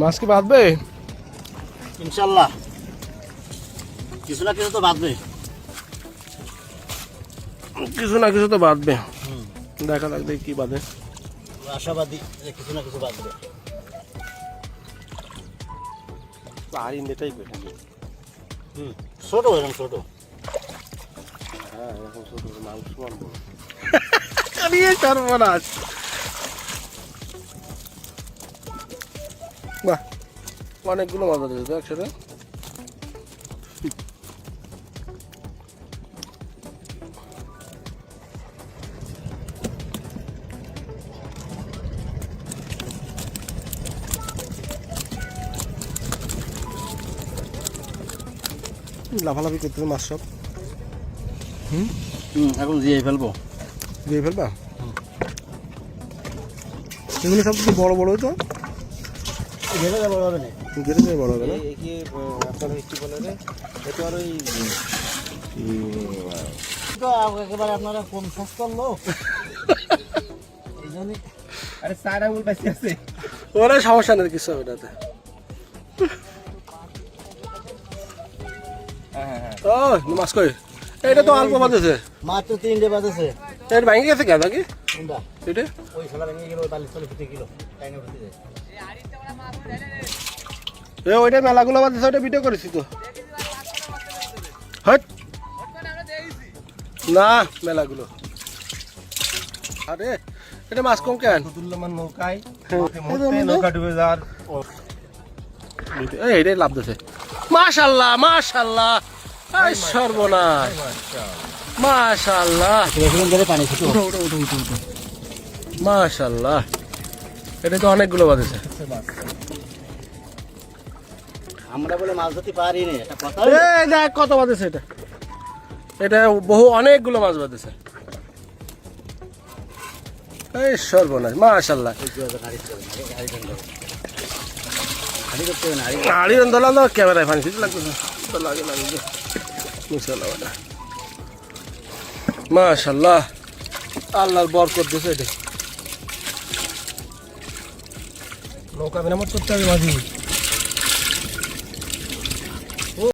মাছ কি বাঁধবে? ইনশাল্লাহ। কিছু না কিছু তো বাঁধবে। কিছু না কিছু তো বাঁধবে। দেখা দেখি কি বাঁধে। আশাবাদী যে কিছু না কিছু বাঁধবে। আর ইন্ডিয়াটাই বেশি হুম ছোট এরকম ছোট। হ্যাঁ এখন ছোট মাংস মানবো সর্বনাশ। বাহ অনেকগুলো মাছ আছে তো একসাথে। লাফালাফি করতেছে মাছ সব। হুম? এখন দিয়ে ফেলব। দিয়ে ফেলবা? এগুলো সব কিছু বড় বড় তো ভেবে যাব হবে না। গেলে বড় হবে না? কি আপনার কি বলে এটা আর ওই তো একেবারে আপনারা কোন সস্তার লোক? আরে চার আঙুল বেশি আছে। ওরা সমস্যা নেই কিছু হবে না হ্যাঁ হ্যাঁ হ্যাঁ। ও মাছ কই? এটা তো অল্প বাজেছে। মাত্র তিনটে বাজেছে। ভেঙে গেছে কেন কি এটা? ওই সালা ভেঙে গেল ওই বালিশ ফুটে গেল টাইনে ফুটে যায়। এ ওইটা মেলাগুলো ওইটা ভিডিও করেছি তো। হট। না মেলাগুলো। আরে এটা মাছ কম কেন? ফতুল্লামান নৌকায় হ্যাঁ। নৌকা ডুবে যাওয়ার লাভ দিছে। মাশাল্লাহ মাশাল্লাহ। সর্বনাশ। মাশাল্লাহ পানি মাশাল্লাহ এটা তো অনেকগুলো বাজেছে আমরা বলে মাছ ধরতে পারি না এটা কথা এই দেখ কত বাজেছে এটা। এটা বহু অনেকগুলো মাছ বাজেছে এই সর্বনাশ মাশাল্লাহ হাড়ি ধরলাম ক্যামেরায় পানি ছিট লাগতো না তো লাগে লাগে মুসাল্লাহ মাশাল্লাহ আল্লাহর বরকত দিছে এটা। নৌকা মেরামত চড়তে হবে মাঝি।